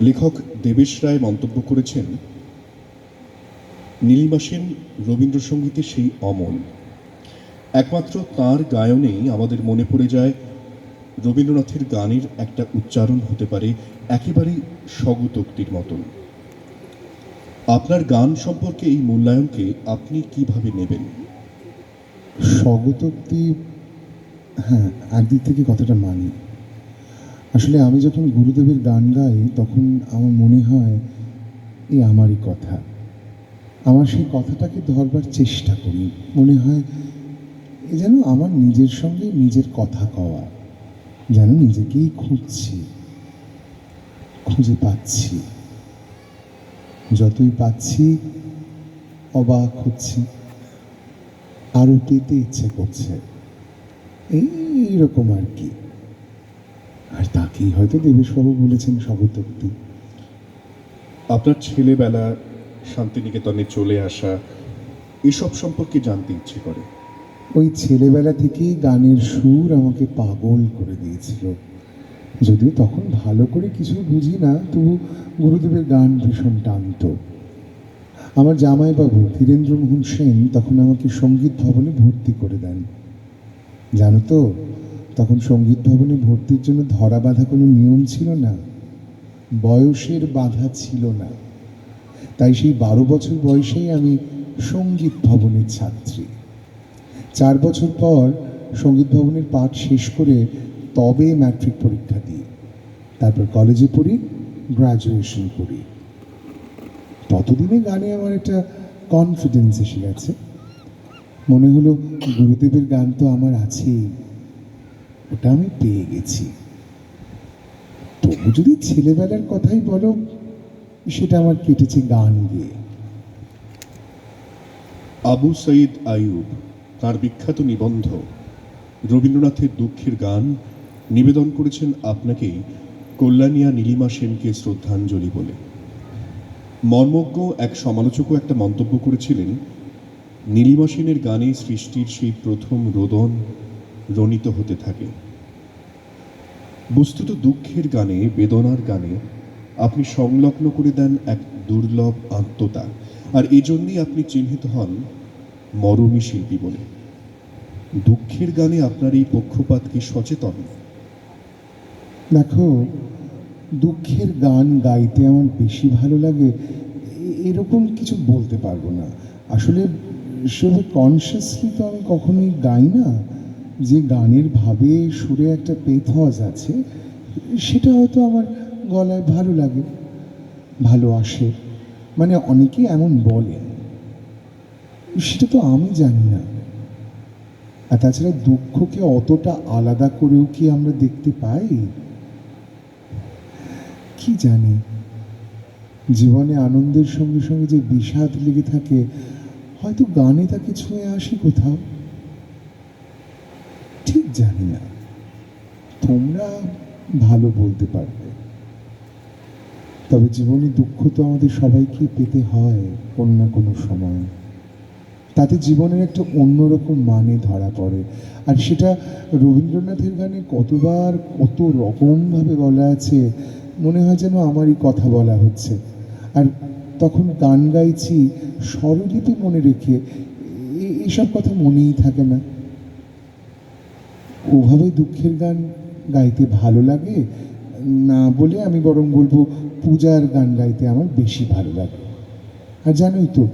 লেখক দেবেশ রায় মন্তব্য করেছেন, নীলিমা সেন রবীন্দ্রসঙ্গীতে সেই অমল। একমাত্র তার গায়নেই আমাদের মনে পড়ে যায়, রবীন্দ্রনাথের গানের একটা উচ্চারণ হতে পারে একেবারেই স্বগতোক্তির মতন। আপনার গান সম্পর্কে এই মূল্যায়নকে আপনি কীভাবে নেবেন? স্বগতোক্তি হ্যাঁ একদিক থেকে কথাটা মানি। আসলে আমি যখন গুরুদেবের গান গাই, তখন আমার মনে হয় এ আমারই কথা। আমার সেই কথাটাকে ধরবার চেষ্টা করি। মনে হয় এ যেন আমার নিজের সঙ্গে নিজের কথা কওয়া। যেন নিজেকেই খুঁজছি, খুঁজে পাচ্ছি। যতই পাচ্ছি, অবাক হচ্ছি আরও পেতে ইচ্ছে করছে। এই রকম আর কি। আর তাকেই হয়তো দেবেশবাবু বলেছেন স্বগতোক্তি আপনার ছেলেবেলা শান্তিনিকেতনে চলে আসা এসব সম্পর্কে জানতে ইচ্ছে করে। ওই ছেলেবেলা থেকেই গানের সুর আমাকে পাগল করে দিয়েছিল। যদিও তখন ভালো করে কিছু বুঝি না তবু গুরুদেবের গান ভীষণ টানত। আমার জামাইবাবু ধীরেন্দ্রমোহন সেন তখন আমাকে সংগীত ভবনে ভর্তি করে দেন। জানো তো তখন সংগীত ভবনে ভর্তির জন্য ধরা বাঁধা কোনো নিয়ম ছিল না। বয়সের বাধা ছিল না। তাই সেই বারো বছর বয়সেই আমি সংগীত ভবনের ছাত্রী। চার বছর পর সংগীত ভবনের পাঠ শেষ করে তবে ম্যাট্রিক পরীক্ষা দিই। তারপর কলেজে পড়ি গ্রাজুয়েশন করি। ততদিনে গানে আমার একটা কনফিডেন্স এসে গেছে। মনে হলো গুরুদেবের গান তো আমার আছেই। ওটা আমি পেয়ে গেছি। তবু যদি ছেলেবেলার কথাই বলো, সেটা আমার কেটেছে গান গেয়ে। আবু সঈদ আইয়ুব, তার বিখ্যাত নিবন্ধ, রবীন্দ্রনাথের দুঃখের গান নিবেদন করেছেন আপনাকেই কল্যাণিয়া নীলিমা সেনকে শ্রদ্ধাঞ্জলি বলে। মর্মজ্ঞ এক সমালোচকও একটা মন্তব্য করেছিলেন, নীলিমা সেনের গানে সৃষ্টির সেই প্রথম রোদন রনিত হতে থাকে। বস্তুত দুঃখের গানে, বেদনার গানে আপনি সংলগ্ন করে দেন এক দুর্লভ আত্মতা। আর এজন্যই আপনি চিহ্নিত হন মরমী শিল্পী বলে। দুঃখের গানে আপনার এই পক্ষপাত কি সচেতন? দেখো, দুঃখের গান গাইতে আমার বেশি ভালো লাগে এরকম কিছু বলতে পারব না। আসলে সেভাবে কনসিয়াসলি তো আমি কখনোই গাই না। যে গানের ভাবে সুরে একটা পেথজ আছে, সেটা হয়তো আমার গলায় ভালো লাগে, ভালো আসে। মানে অনেকেই এমন বলেন সেটা তো আমি জানি না। আর তাছাড়া দুঃখকে অতটা আলাদা করেও কি আমরা দেখতে পাই? কি জানি? জীবনে আনন্দের সঙ্গে সঙ্গে যে বিষাদ লেগে থাকে, হয়তো গানে তাকে ছুঁয়ে আসে কোথাও। জানি না। তোমরা ভালো বলতে পারবে। তবে জীবনে দুঃখ তো আমাদের সবাইকে পেতে হয় কোনো না কোনো সময়। তাতে জীবনের একটা অন্যরকম মানে ধরা পড়ে। আর সেটা রবীন্দ্রনাথের গানে কতবার কত রকমভাবে বলা আছে, মনে হয় যেন আমারই কথা বলা হচ্ছে। আর তখন গান গাইছি স্বরলিপি মনে রেখে, এ- এসব কথা মনেই থাকে না। ওভাবে দুঃখের গান গাইতে ভালো লাগে? না বলে আমি বরং বলব পূজার গান গাইতে আমার বেশি ভালো লাগে। আর জানোই তো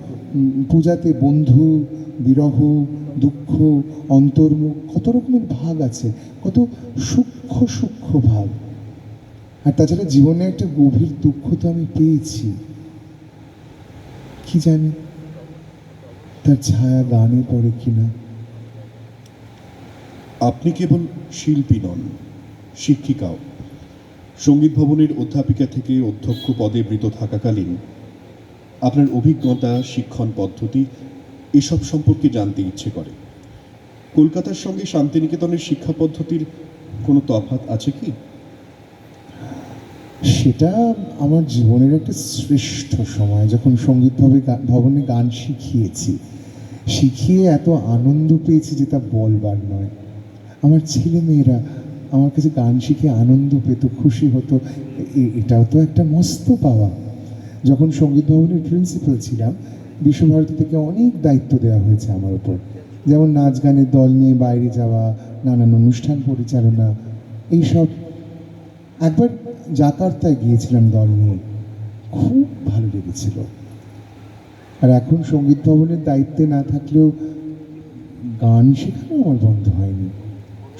পূজাতে বন্ধু, বিরহ, দুঃখ, অন্তর্মুখ কত রকমের ভাগ আছে, কত সূক্ষ্ম সূক্ষ্ম ভাগ। আর তাছাড়া জীবনে একটা গভীর দুঃখ তো আমি পেয়েছি। কি জানি? তার ছায়া গানে পড়ে কিনা। আপনি কেবল শিল্পী নন, শিক্ষিকাও। সংগীত ভবনের অধ্যাপিকা থেকে অধ্যক্ষ পদে বৃত থাকাকালীন আপনার অভিজ্ঞতা, শিক্ষণ পদ্ধতি, এসব সম্পর্কে জানতে ইচ্ছে করে। কলকাতার সঙ্গে শান্তিনিকেতনের শিক্ষা পদ্ধতির কোনো তফাৎ আছে কি? সেটা আমার জীবনের একটা শ্রেষ্ঠ সময় যখন সংগীত ভবে ভবনে গান শিখিয়েছি। শিখিয়ে এত আনন্দ পেয়েছি যেটা বলবার নয়। আমার ছেলে মেয়েরা আমার কাছে গান শিখে আনন্দ পেত, খুশি হতো। এটাও তো একটা মস্ত পাওয়া। যখন সংগীত ভবনের প্রিন্সিপাল ছিলাম, বিশ্বভারতী থেকে অনেক দায়িত্ব দেওয়া হয়েছে আমার উপর। যেমন নাচ গানের দল নিয়ে বাইরে যাওয়া, নানান অনুষ্ঠান পরিচালনা, এইসব। একবার জাকার্তায় গিয়েছিলাম দল নিয়ে। খুব ভালো লেগেছিল। আর এখন সংগীত ভবনের দায়িত্বে না থাকলেও গান শেখানো আমার বন্ধ হয়নি।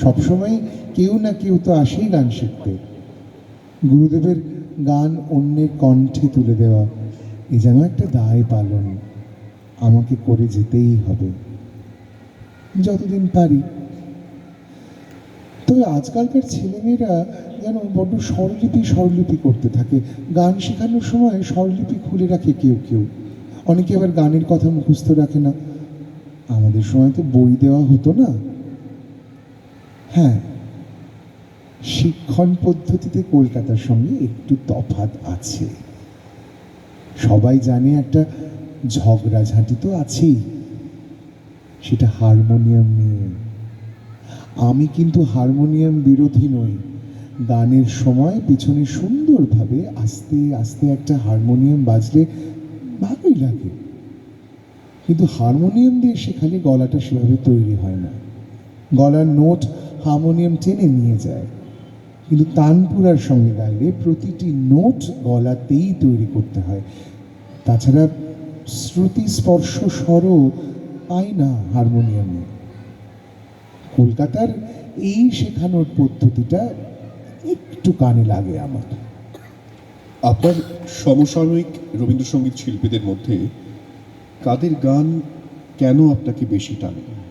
সবসময় কেউ না কেউ তো আসেই গান শিখতে। গুরুদেবের গান অন্যের কণ্ঠে তুলে দেওয়া, এ যেন একটা দায় পালন। আমাকে করে যেতেই হবে। যতদিন পারি। তবে আজকালকার ছেলেমেয়েরা যেন বড্ড স্বরলিপি স্বরলিপি করতে থাকে। গান শেখানোর সময় স্বরলিপি খুলে রাখে কেউ কেউ। অনেকে আবার গানের কথা মুখস্থ রাখে না। আমাদের সময় তো বই দেওয়া হতো না। হ্যাঁ। শিক্ষণ পদ্ধতিতে কলকাতার সঙ্গে একটু তফাত আছে। সবাই জানে একটা ঝগড়াঝাঁটি তো আছেই। সেটা হারমোনিয়াম নিয়ে। আমি কিন্তু হারমোনিয়াম বিরোধী নই। গানের সময় পিছনে সুন্দরভাবে আস্তে আস্তে একটা হারমোনিয়াম বাজলে ভালোই লাগে। কিন্তু হারমোনিয়াম দিয়ে শেখালে গলাটা সেভাবে তৈরি হয় না। গলার নোট হারমোনিয়াম টেনে নিয়ে যায়। কিন্তু তানপুরার সঙ্গে গাইলে প্রতিটি নোট গলাতেই তৈরি করতে হয়। তাছাড়া শ্রুতি স্পর্শ স্বরও পাই না হারমোনিয়ামে। কলকাতার এই শেখানোর পদ্ধতিটা একটু কানে লাগে আমার। আপনার সমসাময়িক রবীন্দ্রসঙ্গীত শিল্পীদের মধ্যে কাদের গান কেন আপনাকে বেশি টানে?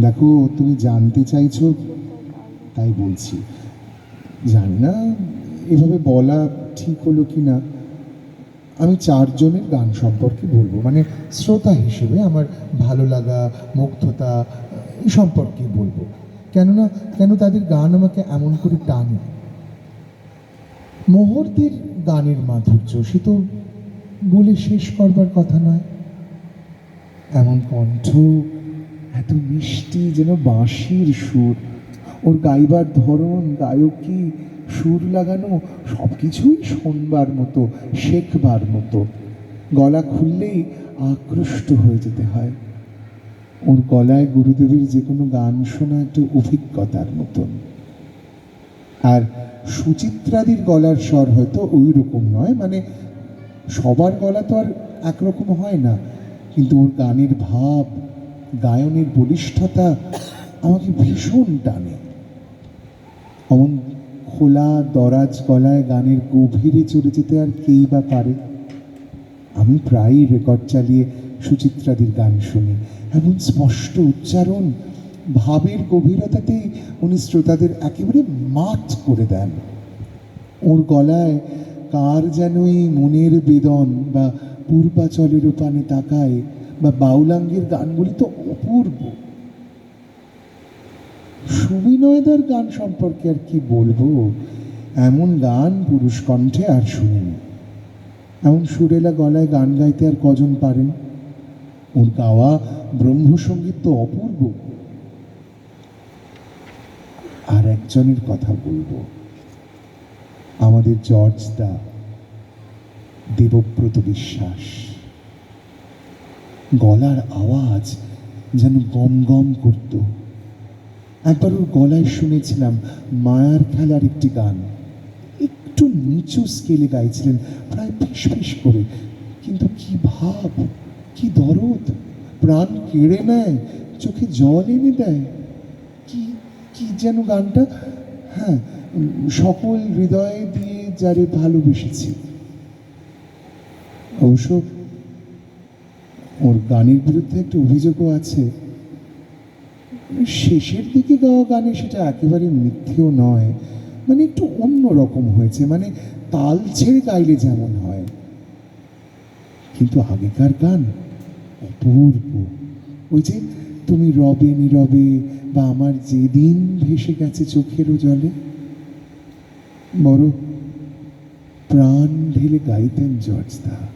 দেখো, তুমি জানতে চাইছো, তাই বলছি। জানি না, এভাবে বলা ঠিক হলো কি না আমি চারজনের গান সম্পর্কে বলব। মানে শ্রোতা হিসেবে আমার ভালো লাগা, মুগ্ধতা এই সম্পর্কে বলব। কেননা, কেন তাদের গান আমাকে এমন করে টানে? মোহরদের গানের মাধুর্য, সে তো বলে শেষ করবার কথা নয়। এমন কণ্ঠ এত মিষ্টি যেন বাঁশির সুর। ওর গাইবার ধরন, গায়কী, সুর লাগানো সব কিছুই শোনবার মতো, শেখবার মতো। গলা খুললেই আকৃষ্ট হয়ে যেতে হয়। ওর গলায় গুরুদেবের যে কোনো গান শোনা একটা অভিজ্ঞতার মতন। আর সুচিত্রাদির গলার স্বর হয়তো ওই রকম নয় মানে সবার গলা তো আর একরকম হয় না, কিন্তু ওর গানের ভাব গায়নের বলিষ্ঠতা আমাকে ভীষণ টানে। অমন খোলা দরাজ গলায় গানের গভীরে চলে যেতে আর কেই বা পারে। আমি প্রায়ই রেকর্ড চালিয়ে সুচিত্রাদির গান শুনি। এমন স্পষ্ট উচ্চারণ, ভাবের গভীরতাতেই উনি শ্রোতাদের একেবারে মাঠ করে দেন। ওর গলায় কার যেন এই মনের বেদন বা পূর্বাচলের পানে তাকায় বা বাউলাঙ্গের গানগুলি তো অপূর্ব। সুবিনয়দার গান সম্পর্কে আর কি বলব? এমন গান পুরুষ কণ্ঠে আর শুনিনি। এমন সুরেলা গলায় গান গাইতে আর কজন পারেন? ওর গাওয়া ব্রহ্মসঙ্গীত তো অপূর্ব। আর একজনের কথা বলব। আমাদের জর্জ দা দেবব্রত বিশ্বাস। গলার আওয়াজ যেন গম গম করত। একবার ওর গলায় শুনেছিলাম মায়ার খেলার একটি গান। একটু নিচু স্কেলে গাইছিলেন, প্রায় ফিস ফিস করে। কিন্তু কি ভাব, কি দরদ, প্রাণ কেড়ে নেয়, চোখে জল এনে দেয়। কি কি যেন গানটা? হ্যাঁ সকল হৃদয় দিয়ে যারে ভালোবেসেছি। অবশ্য ওর গানের বিরুদ্ধে একটা অভিযোগও আছে। শেষের দিকে গাওয়া গানে সেটা একেবারে মিথ্যেও নয় মানে একটু অন্য রকম হয়েছে মানে তাল ছেড়ে গাইলে যেমন হয়। কিন্তু আগেকার গান অপূর্ব। ওই যে তুমি রবে নীরবে বা আমার যেদিন ভেসে গেছে চোখেরও জলে, বড় প্রাণ ঢেলে গাইতেন জর্জদা।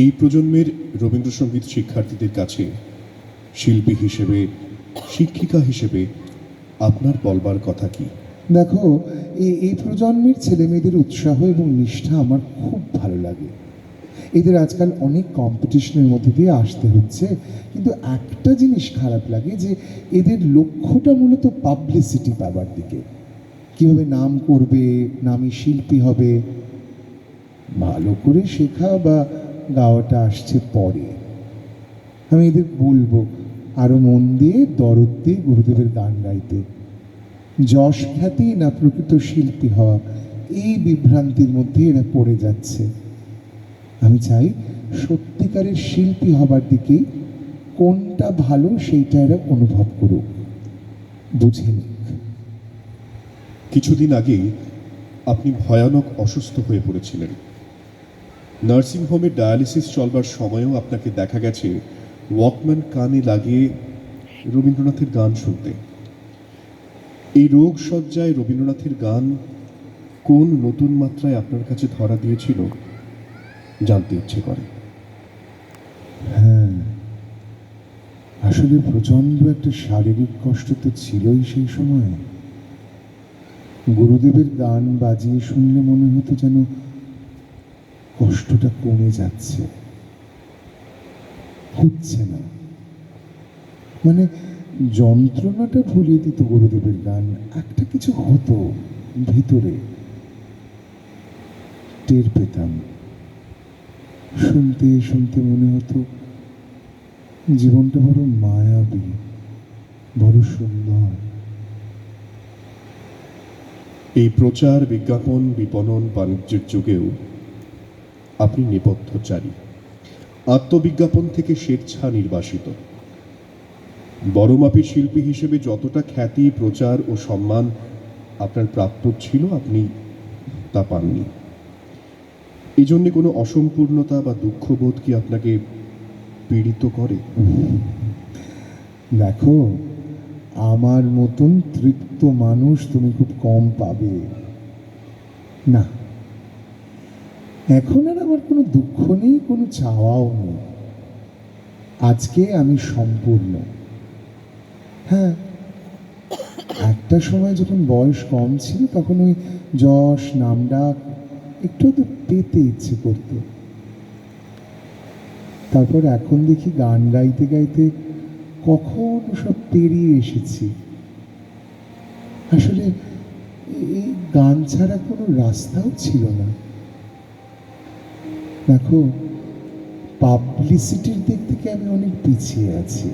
এই প্রজন্মের রবীন্দ্রসঙ্গীত শিক্ষার্থীদের কাছে শিল্পী হিসেবে, শিক্ষিকা হিসেবে আপনার বলবার কথা কি? দেখো এই এই প্রজন্মের ছেলে মেয়েদের উৎসাহ এবং নিষ্ঠা আমার খুব ভালো লাগে। এদের আজকাল অনেক কম্পিটিশনের মধ্যে দিয়ে আসতে হচ্ছে, কিন্তু একটা জিনিস খারাপ লাগে যে এদের লক্ষ্যটা মূলত পাবলিসিটি পাবার দিকে। কীভাবে নাম করবে, নামি শিল্পী হবে, ভালো করে শেখা বা গাওয়াটা আসছে পরে। আমি এদের বলব, আরও মন দিয়ে দরদ দিয়ে গুরুদেবের গান গাইতে। যশ খ্যাতি না প্রকৃত শিল্পী হওয়া, এই বিভ্রান্তির মধ্যে এরা পড়ে যাচ্ছে। আমি চাই সত্যিকারের শিল্পী হবার দিকে কোনটা ভালো সেইটা এরা অনুভব করুক। বুঝে কিছুদিন আগে আপনি ভয়ানক অসুস্থ হয়ে পড়েছিলেন। নার্সিংহোমে ডায়ালিসিস চলবার সময়ও আপনাকে দেখা গেছে। ওয়াকম্যান কানে লাগিয়ে রবীন্দ্রনাথের গান শুনতে। এই রোগ সজ্জায় রবীন্দ্রনাথের গান কোন নতুন মাত্রায় আপনার কাছে ধরা দিয়েছিল? জানতে ইচ্ছে করে। হ্যাঁ আসলে প্রচণ্ড একটা শারীরিক কষ্ট তো ছিলই সেই সময়। গুরুদেবের গান বাজিয়ে শুনলে মনে হতো যেন কষ্টটা কমে যাচ্ছে। হচ্ছে না। মানে যন্ত্রণাটা ভুলিয়ে দিত গুরুদেবের গান। একটা কিছু হতো ভিতরে। টের পেতাম। শুনতে শুনতে মনে হতো জীবনটা বড় মায়াবী, বড় সুন্দর। এই প্রচার, বিজ্ঞাপন, বিপণন, বাণিজ্যের যুগেও আপনি নেপথ্যচারী। আত্মবিজ্ঞাপন থেকে স্বেচ্ছা নির্বাসিত। বড় মাপের শিল্পী হিসেবে যতটা খ্যাতি, প্রচার ও সম্মান আপনার প্রাপ্য ছিল, আপনি তা পাননি। এই জন্যে কোনো অসম্পূর্ণতা বা দুঃখবোধ কি আপনাকে পীড়িত করে? দেখো, আমার মতন তৃপ্ত মানুষ তুমি খুব কম পাবে। না। এখন আর আমার কোনো দুঃখ নেই, কোনো চাওয়াও নেই। আজকে আমি সম্পূর্ণ। হ্যাঁ একটা সময় যখন বয়স কম ছিল, তখন ওই যশ, নামডাক একটু তো পেতে ইচ্ছে করতো। তারপর এখন দেখি গান গাইতে গাইতে কখন সব পেরিয়ে এসেছি। আসলে এই গান ছাড়া কোনো রাস্তাও ছিল না। দেখো পাবলিসিটির দিক থেকে আমি অনেক পিছিয়ে আছি।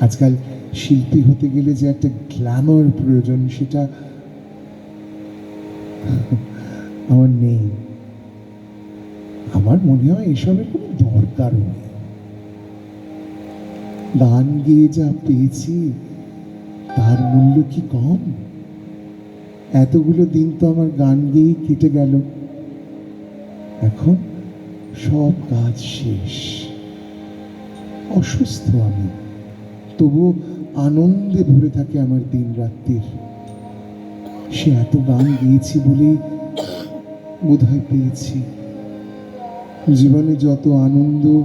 আজকাল শিল্পী হতে গেলে যে একটা গ্ল্যামার প্রয়োজন, সেটা আমার নেই। আমার মনে হয় এসবের কোনো দরকারও নেই। গান গেয়ে যা পেয়েছি, তার মূল্য কি কম? এতগুলো দিন তো আমার গান গেয়েই কেটে গেল। এখন সব কাজ শেষ। অসুস্থ আমি। তবু আনন্দে ভরে থাকে আমার দিন রাত্রির। সে এত গান গেয়েছি বলেই বোধহয় পেয়েছি। জীবনে যত আনন্দ,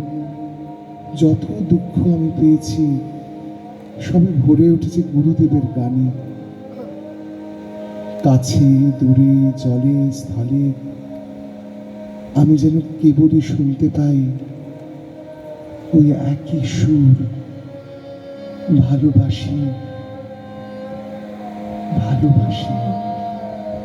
যত দুঃখ আমি পেয়েছি, সবে ভরে উঠেছে গুরুদেবের গানে। কাছে, দূরে, জলে, স্থলে আমি যেন কেবলই শুনতে পাই ওই একই সুর ভালোবাসি ভালোবাসি।